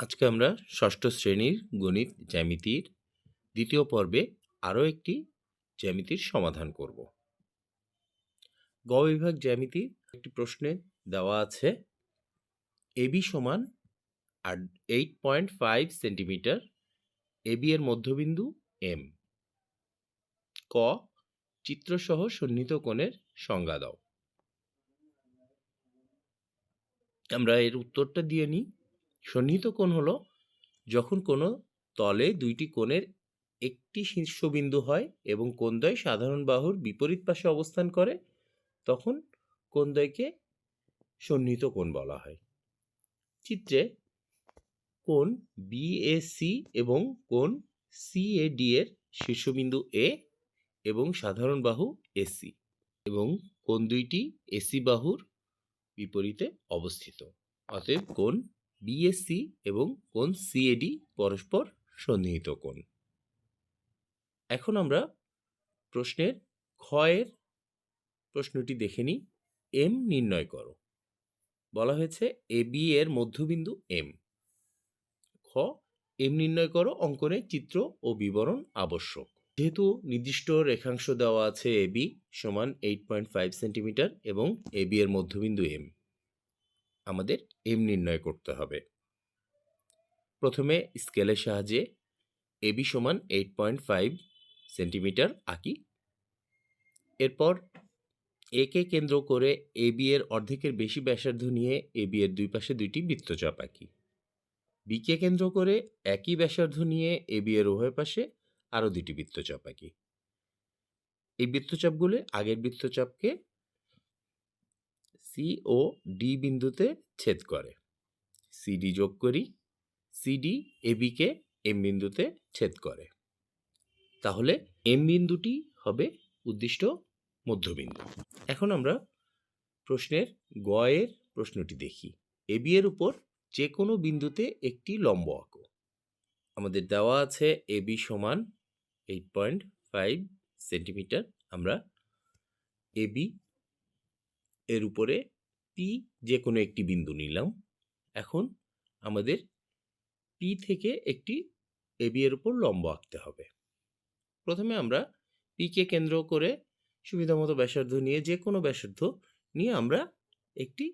আজকে আমরা ষষ্ঠ শ্রেণির গণিত জ্যামিতির দ্বিতীয় পর্বে আরও একটি জ্যামিতির সমাধান করব। গ বিভাগ জ্যামিতির একটি প্রশ্নে দেওয়া আছে এবি সমান আর eight point five centimetre AB এর মধ্যবিন্দু এম। ক, চিত্রসহ সন্নিহিত কোণের সংজ্ঞা দাও। আমরা এর উত্তরটা দিয়ে নিই। সন্নিহিত কোণ হলো যখন কোনো তলে দুইটি কোণের একটি শীর্ষবিন্দু হয় এবং কোণদ্বয় সাধারণ বাহুর বিপরীত পাশে অবস্থান করে, তখন কোণদ্বয়কে সন্নিহিত কোণ বলা হয়। চিত্রে কোণ বিএসি এবং কোণ সিএডি এর শীর্ষবিন্দু এ এবং সাধারণ বাহু এসি এবং কোণ দুইটি এসি বাহুর বিপরীতে অবস্থিত। অতএব কোণ বিএসসি এবং কোণ সিএডি পরস্পর সন্নিহিত কোণ। এখন আমরা প্রশ্নের ক্ষয়ের প্রশ্নটি দেখে নিই। এম নির্ণয় করো। বলা হয়েছে এ বি এর মধ্যবিন্দু এম খ এম নির্ণয় করো অঙ্কনে চিত্র ও বিবরণ আবশ্যক। যেহেতু নির্দিষ্ট রেখাংশ দেওয়া আছে এ বি সমান এইট পয়েন্ট ফাইভ সেন্টিমিটার এবং এ বি এর মধ্যবিন্দু এম আমাদের এম নির্ণয় করতে হবে। প্রথমে স্কেলের সাহায্যে এবি সমান এইট পয়েন্ট ফাইভ সেন্টিমিটার আঁকি। এরপর একে কেন্দ্র করে এবি এর অর্ধেকের বেশি ব্যাসার্ধ নিয়ে এবি এর দুই পাশে দুইটি বৃত্তচাপ আঁকি। বিকে কেন্দ্র করে একই ব্যাসার্ধ নিয়ে এবি এর উভয় পাশে আরও দুটি বৃত্তচাপ আঁকি। এই বৃত্তচাপগুলো আগের বৃত্তচাপকে সি ও ডি বিন্দুতে ছেদ করে। সিডি যোগ করি সিডি এবিকে এম বিন্দুতে ছেদ করে। তাহলে এম বিন্দুটি হবে উদ্দিষ্ট মধ্যবিন্দু। এখন আমরা প্রশ্নের গয়ের প্রশ্নটি দেখি। এবি এর উপর যে কোনো বিন্দুতে একটি লম্ব আঁকো আমাদের দেওয়া আছে এবি সমান এইট পয়েন্ট ফাইভ সেন্টিমিটার আমরা এবি এর উপরে পি যে কোনো একটি বিন্দু নিলাম। এখন আমাদের পি থেকে একটি এবি এর উপর লম্ব আঁকতে হবে। প্রথমে আমরা পিকে কেন্দ্র করে সুবিধামতো ব্যাসার্ধ নিয়ে যে কোনো ব্যাসার্ধ নিয়ে আমরা একটি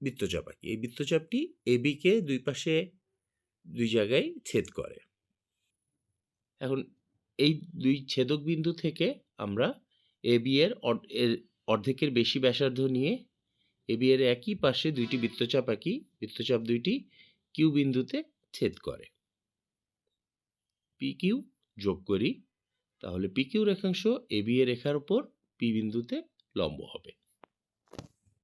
বৃত্তচাপ আঁকি। এই বৃত্তচাপটি এবিকে দুই পাশে দুই জায়গায় ছেদ করে। এখন এই দুই ছেদক বিন্দু থেকে আমরা এবি এর অর্ধেকের বেশি ব্যাসার্ধ নিয়ে এবি এর একই পাশে দুইটি বৃত্তচাপ আঁকি বৃত্তচাপ দুইটি কিউ বিন্দুতে ছেদ করে। পি কিউ যোগ করি, তাহলে পি কিউ রেখাংশ এবি এ রেখার উপর পি বিন্দুতে লম্ব হবে।